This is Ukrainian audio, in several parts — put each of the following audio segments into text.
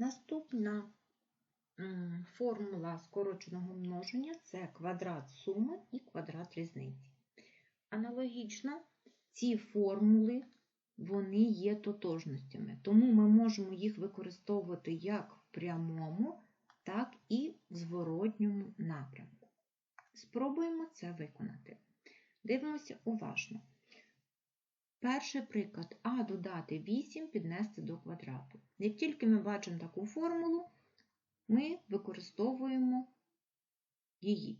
Наступна формула скороченого множення це квадрат суми і квадрат різниці. Аналогічно ці формули вони є тотожностями, тому ми можемо їх використовувати як в прямому, так і в зворотньому напрямку. Спробуємо це виконати. Дивимося уважно. Перший приклад а додати 8 піднести до квадрату. Як тільки ми бачимо таку формулу, ми використовуємо її.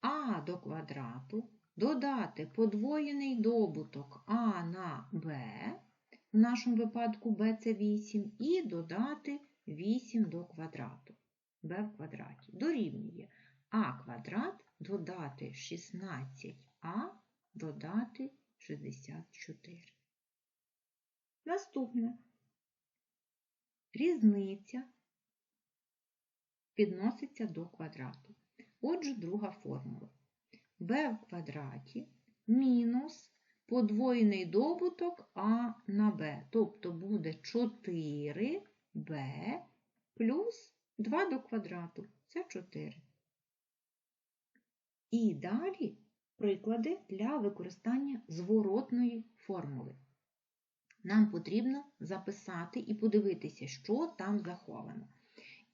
а до квадрату додати подвоєний добуток а на b, в нашому випадку b це 8, і додати 8 до квадрату b в квадраті. Дорівнює а квадрат додати 16а додати 64. Наступне. Різниця підноситься до квадрату. Отже, друга формула. b в квадраті мінус подвоєний добуток а на b. Тобто буде 4b плюс 2 до квадрату. Це 4. І далі приклади для використання зворотної формули. Нам потрібно записати і подивитися, що там заховано.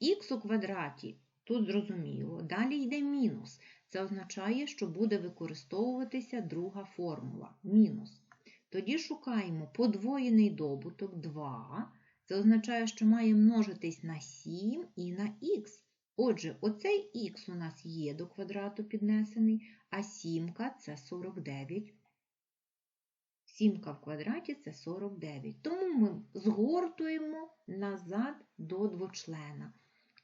Х у квадраті, тут зрозуміло, далі йде мінус. Це означає, що буде використовуватися друга формула мінус. Тоді шукаємо подвоєний добуток 2. Це означає, що має множитись на 7 і на х. Отже, оцей х у нас є до квадрату піднесений, а сімка це 49. Сімка в квадраті це 49. Тому ми згортуємо назад до двочлена.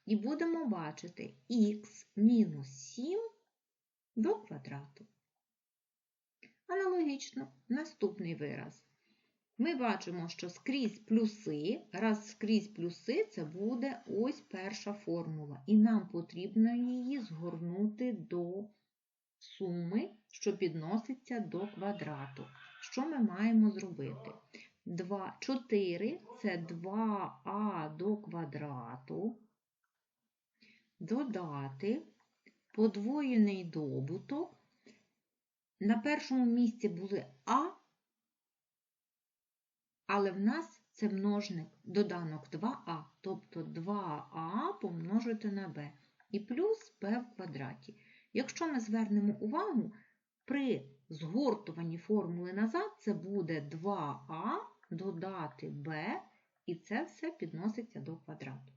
І будемо бачити х мінус 7 до квадрату. Аналогічно, наступний вираз. Ми бачимо, що скрізь плюси, раз скрізь плюси, це буде ось перша формула. І нам потрібно її згорнути до суми, що підноситься до квадрату. Що ми маємо зробити? 2, 4 це 2а до квадрату. Додати подвоєний добуток. На першому місці були А, але в нас це множник доданок 2а, тобто 2а помножити на b і плюс b в квадраті. Якщо ми звернемо увагу, при згортуванні формули назад це буде 2а додати b, і це все підноситься до квадрату.